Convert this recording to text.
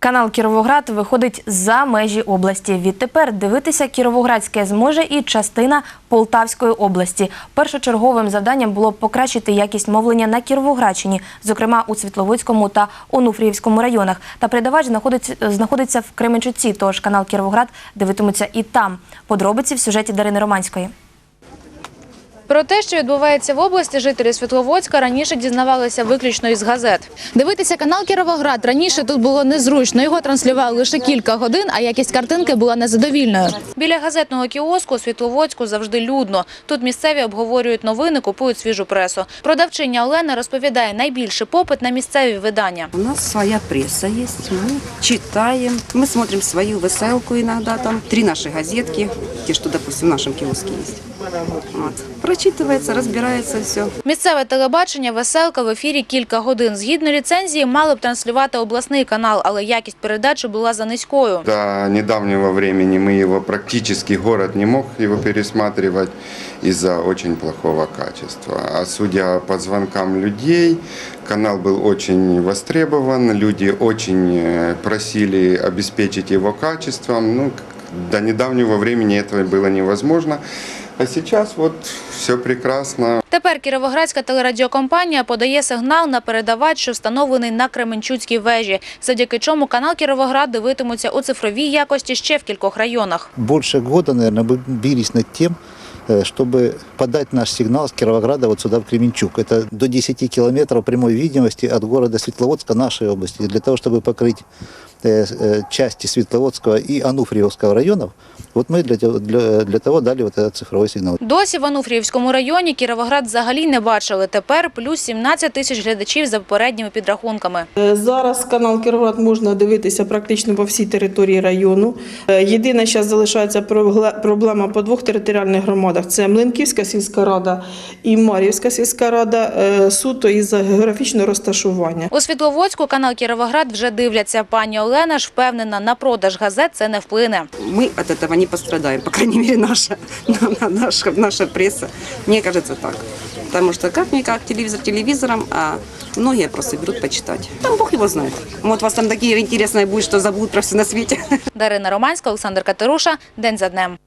Канал Кіровоград виходить за межі області. Відтепер дивитися Кіровоградське зможе і частина Полтавської області. Першочерговим завданням було покращити якість мовлення на Кіровоградщині, зокрема у Світловодському та Онуфріївському районах. Та передавач знаходиться в Кременчуці, тож канал Кіровоград дивитимуться і там. Подробиці в сюжеті Дарини Романської. Про те, що відбувається в області, жителі Світловодська раніше дізнавалися виключно із газет. Дивитися канал Кіровоград раніше тут було незручно. Його транслювали лише кілька годин, а якість картинки була незадовільною. Біля газетного кіоску у Світловодську завжди людно. Тут місцеві обговорюють новини, купують свіжу пресу. Продавчиня Олена розповідає, найбільший попит на місцеві видання. У нас своя пресса есть, мы читаем, мы смотрим свою веселку иногда, там три наши газетки, те, что, допустим, в нашем киоске есть. Вот. Прочитывается, разбирается все. Місцеве телебачення «Веселка» в ефірі кілька годин. Згідно ліцензії, мали б транслювати обласний канал, але якість передачі була за низькою. До недавнего времени мы его практически город не мог его пересматривать из-за очень плохого качества. А судя по звонкам людей, канал был очень востребован, люди очень э, просили обеспечить его качеством. Ну, к- до недавнего времени этого было невозможно. А сейчас вот все прекрасно. Тепер Кіровоградська телерадіокомпанія подає сигнал на передавач, що встановлений на Кременчуцькій вежі, завдяки чому канал Кіровоград дивитимуться у цифровій якості ще в кількох районах. больше года, наверное, мы бились над тем, э, чтобы подать наш сигнал с Кировограда вот сюда, в Кременчук. Это до 10 километров прямой видимости от города Светловодска, нашей области. Для того, чтобы покрыть э, э, части Светловодского и Ануфриевского районов, вот мы для, того- для, для того дали вот этот цифровой сигнал. Досі в Ануфріївському районі Кіровоград взагалі не бачили. Тепер плюс 17 тисяч глядачів за попередніми підрахунками. Е, Зараз канал Кіровоград можна дивитися практично по всій території району. Е, Єдина зараз залишається проблема по двох територіальних громадах: це Млинківська сільська рада і Мар'ївська сільська рада, е, суто із географічного розташування. У Світловодську канал Кіровоград вже дивляться. Пані Олена ж впевнена, на продаж газет це не вплине. Мы от этого не пострадаем, по крайней мере, наша, наша, наша пресса. Мне кажется так. Потому что как-никак телевизор телевизором, а многие просто берут почитать. Там Бог его знает. Вот у вас там такие интересные будет, что забудут про все на свете. Дарина Романська, Олександр Катеруша. День за днем.